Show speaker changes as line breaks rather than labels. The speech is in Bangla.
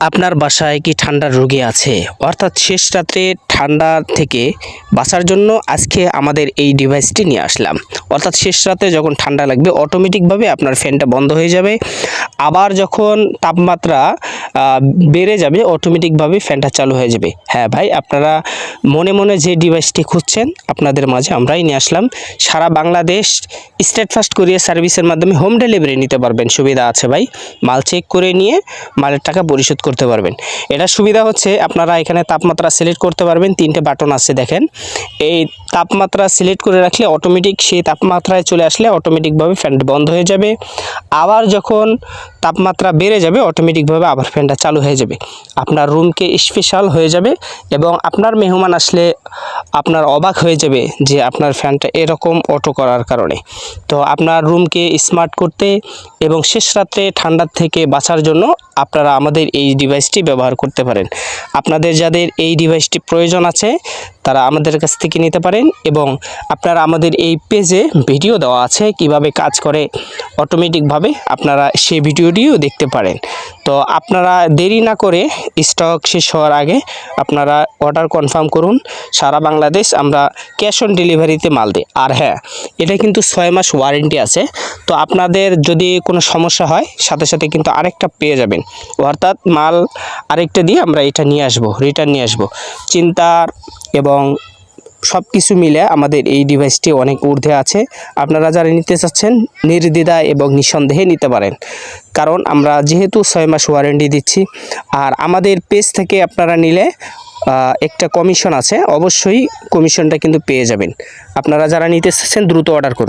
আপনার বাসায় কি ঠান্ডার রোগী আছে? অর্থাৎ শেষ রাতে ঠান্ডা থেকে বাঁচার জন্য আজকে আমাদের এই ডিভাইসটি নিয়ে আসলাম। অর্থাৎ শেষ রাতে যখন ঠান্ডা লাগবে অটোমেটিকভাবে আপনার ফ্যানটা বন্ধ হয়ে যাবে। আবার যখন তাপমাত্রা বেড়ে যাবে অটোমেটিকভাবে ফ্যানটা চালু হয়ে যাবে। হ্যাঁ ভাই, আপনারা মনে মনে যে ডিভাইসটি খুঁজছেন, আপনাদের মাঝে আমরাই নিয়ে আসলাম। সারা বাংলাদেশ স্টেট ফাস্ট কুরিয়ার সার্ভিসের মাধ্যমে হোম ডেলিভারি নিতে পারবেন। সুবিধা আছে ভাই, মাল চেক করে নিয়ে মালের টাকা পরিশোধ করতে পারবেন। এটা সুবিধা হচ্ছে, আপনারা এখানে তাপমাত্রা সিলেক্ট করতে পারবেন। তিনটে বাটন আছে দেখেন। এই তাপমাত্রা সিলেক্ট করে রাখলে অটোমেটিক সেই তাপমাত্রায় চলে আসলে অটোমেটিকভাবে ফ্যানটা বন্ধ হয়ে যাবে। আবার যখন তাপমাত্রা বেড়ে যাবে অটোমেটিকভাবে আবার ফ্যানটা চালু হয়ে যাবে। আপনার রুমকে স্পেশাল হয়ে যাবে এবং আপনার মেহমান আসলে আপনার অবাক হয়ে যাবে যে আপনার ফ্যানটা এরকম অটো করার কারণে। তো আপনার রুমকে স্মার্ট করতে এবং শেষ রাত্রে ঠান্ডার থেকে বাঁচার জন্য আপনারা আমাদের এই ডিভাইসটি ব্যবহার করতে পারেন। আপনাদের যাদের এই ডিভাইসটি প্রয়োজন আছে তারা আমাদের কাছ থেকে নিতে পারেন এবং আপনারা আমাদের এই পেজে ভিডিও দেওয়া আছে কীভাবে কাজ করে অটোমেটিকভাবে আপনারা সেই ভিডিওটিও দেখতে পারেন। তো আপনারা দেরি না করে স্টক শেষ হওয়ার আগে আপনারা অর্ডার কনফার্ম করুন, সারা বাংলাদেশ আমরা ক্যাশ অন ডেলিভারিতে মাল দিই। আর হ্যাঁ এটা কিন্তু ছয় মাস ওয়ারেন্টি আছে। তো আপনাদের যদি কোনো সমস্যা হয়, সাথে সাথে কিন্তু আরেকটা পেয়ে যাবেন। অর্থাৎ মাল আরেকটা দিয়ে আমরা এটা নিয়ে আসব রিটার্ন নিয়ে আসব। চিন্তার এবং সব কিছু মিলে আমাদের এই ডিভাইসটি অনেক ঊর্ধ্বে আছে। আপনারা যারা নিতে চাচ্ছেন নির্দ্বিধায় এবং নিঃসন্দেহে নিতে পারেন। কারণ আমরা যেহেতু ছয় মাস ওয়ারেন্টি দিচ্ছি, আর আমাদের পেজ থেকে আপনারা নিলে একটা কমিশন আছে। অবশ্যই কমিশনটা কিন্তু পেয়ে যাবেন। আপনারা যারা নিতে চাচ্ছেন, দ্রুত অর্ডার করুন।